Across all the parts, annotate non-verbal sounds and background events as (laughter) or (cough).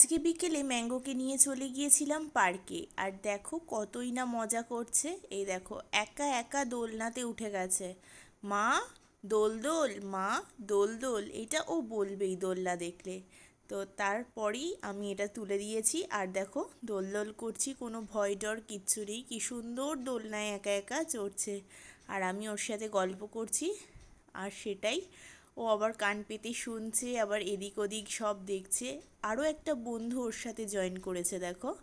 আজকে বিকেলে ম্যাঙ্গোকে নিয়ে চলে গিয়েছিলাম পার্কে। আর দেখো কতই না মজা করছে। এই দেখো, একা একা দোলনাতে উঠে গেছে। মা, দোল দোল, মা, দোল দোল, এটা ও বলবেই দোলনা দেখলে। তো তারপরেই আমি এটা তুলে দিয়েছি। আর দেখো, দোল দোল করছি, কোনো ভয় ডর কিচ্ছু নেই। কি সুন্দর দোলনায় একা একা চড়ছে। আর আমি ওর সাথে গল্প করছি। আর সেটাই ও আবার কান পেতে শুনছে, আবার এদিক ওদিক সব দেখছে। আরও একটা বন্ধু ওর সাথে জয়েন করেছে, দেখো।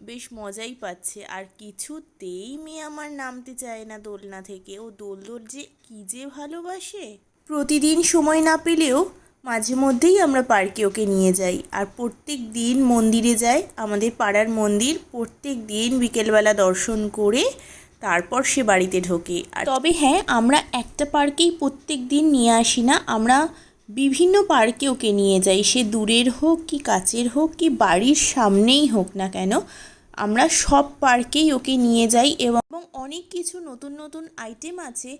বেশ মজাই পাচ্ছে। আর কিছুতেই মেয়ে আমার নামতে চায় না দোলনা থেকে। ও দোল যে কী যে ভালোবাসে। প্রতিদিন সময় না পেলেও মাঝে মধ্যেই আমরা পার্কে ওকে নিয়ে যাই। আর প্রত্যেক দিন মন্দিরে যাই। আমাদের পাড়ার মন্দির প্রত্যেক দিন বিকেলবেলা দর্শন করে তারপর সে বাড়িতে ঢোকে। আর তবে হ্যাঁ আমরা একটা পার্কেই প্রত্যেক দিন নিয়ে আসি না, আমরা বিভিন্ন পার্কে ওকে নিয়ে যাই। সে দূরের হোক কি কাছের হোক কি বাড়ির সামনেই হোক না কেন, আমরা সব পার্কেই ওকে নিয়ে যাই এবং অনেক কিছু নতুন নতুন আইটেম আছে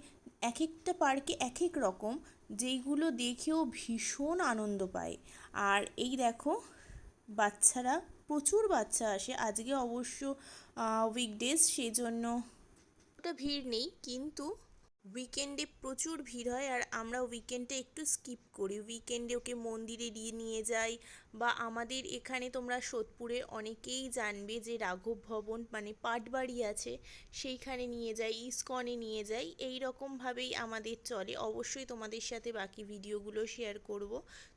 এক একটা পার্কে এক এক রকম, যেইগুলো দেখেও ভীষণ আনন্দ পায়। আর এই দেখো, বাচ্চারা, প্রচুর বাচ্চা আসে। আজকে অবশ্য উইকডেজ সেজন্য ভিড় নেই কিন্তু উইকেন্ডে প্রচুর ভিড় হয় আর আমরা উইকেন্ডে একটু স্কিপ করি। উইকেন্ডে ওকে মন্দিরে দিয়ে নিয়ে যাই বা আমাদের এখানে তোমরা সোদপুরে অনেকেই জানবে যে রাঘব ভবন মানে পাটবাড়ি আছে, সেইখানে নিয়ে যাই, ইস্কনে নিয়ে যাই, এই রকমভাবেই আমাদের চলে। অবশ্যই তোমাদের সাথে বাকি ভিডিওগুলো শেয়ার করব,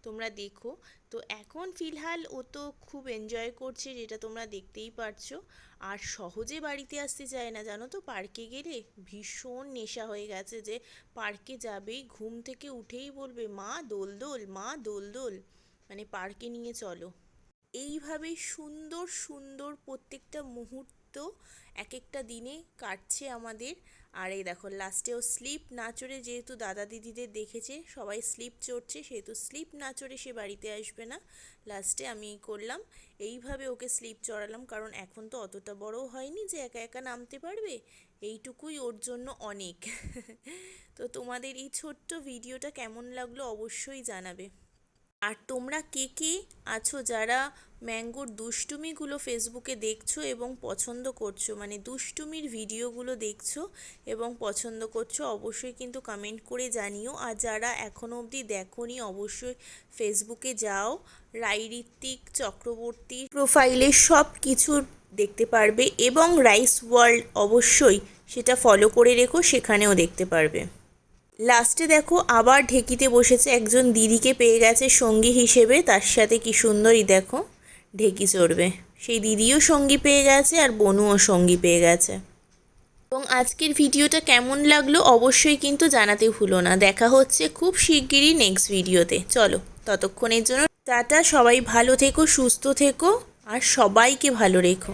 তোমরা দেখো। তো এখন ফিলহাল ও তো খুব এনজয় করছে, যেটা তোমরা দেখতেই পারছ। আর সহজে বাড়িতে আসতে চায় না, জানো তো? পার্কে গেলে ভীষণ নেশা হয়ে গেছে। যে পার্কে যাবে, ঘুম থেকে উঠেই বলবে, মা, দোল দোল, মা, দোল দোল। মানে পার্কে নিয়ে চলো। এইভাবেই সুন্দর সুন্দর প্রত্যেকটা মুহূর্ত এক একটা দিনে কাটছে আমাদের। আর এই দেখো লাস্টেও স্লিপ না চড়ে যেহেতু দাদা দিদিদের দেখেছে, সবাই স্লিপ চড়ছে, সেহেতু স্লিপ না চড়ে সে বাড়িতে আসবে না। লাস্টে আমি করলাম, এইভাবে ওকে স্লিপ চড়ালাম, কারণ এখন তো অতটা বড়ও হয়নি যে একা একা নামতে পারবে, এইটুকুই ওর জন্য অনেক। (laughs) তো তোমাদের এই ছোট্ট ভিডিওটা কেমন লাগল অবশ্যই জানাবে। আর তোমরা কে কে আছো যারা ম্যাঙ্গোর দুষ্টুমিগুলো ফেসবুকে দেখছ এবং পছন্দ করছ? মানে দুষ্টুমির ভিডিওগুলো দেখছ এবং পছন্দ করছ, অবশ্যই কিন্তু কমেন্ট করে জানিও। আর যারা এখনও অবধি দেখোনি, অবশ্যই ফেসবুকে যাও। রাই ঋত্বিক চক্রবর্তীর প্রোফাইলে সব কিছু দেখতে পারবে এবং রাইস ওয়ার্ল্ড অবশ্যই সেটা ফলো করে রেখো, সেখানেও দেখতে পারবে। লাস্টে দেখো, আবার ঢেকিতে বসেছে একজন দিদিকে পেয়ে গেছে সঙ্গী হিসেবে। তার সাথে কি সুন্দরই দেখো, ঢেকি চড়বে। সেই দিদিও সঙ্গী পেয়ে গেছে আর বনুও সঙ্গী পেয়ে গেছে। এবং আজকের ভিডিওটা কেমন লাগল অবশ্যই কিন্তু জানাতে ভুলো না। দেখা হচ্ছে খুব শিগগিরই নেক্সট ভিডিওতে। চলো, ততক্ষণের জন্য টাটা, সবাই ভালো থেকো, সুস্থ থেকো, আর সবাইকে ভালো রেখো।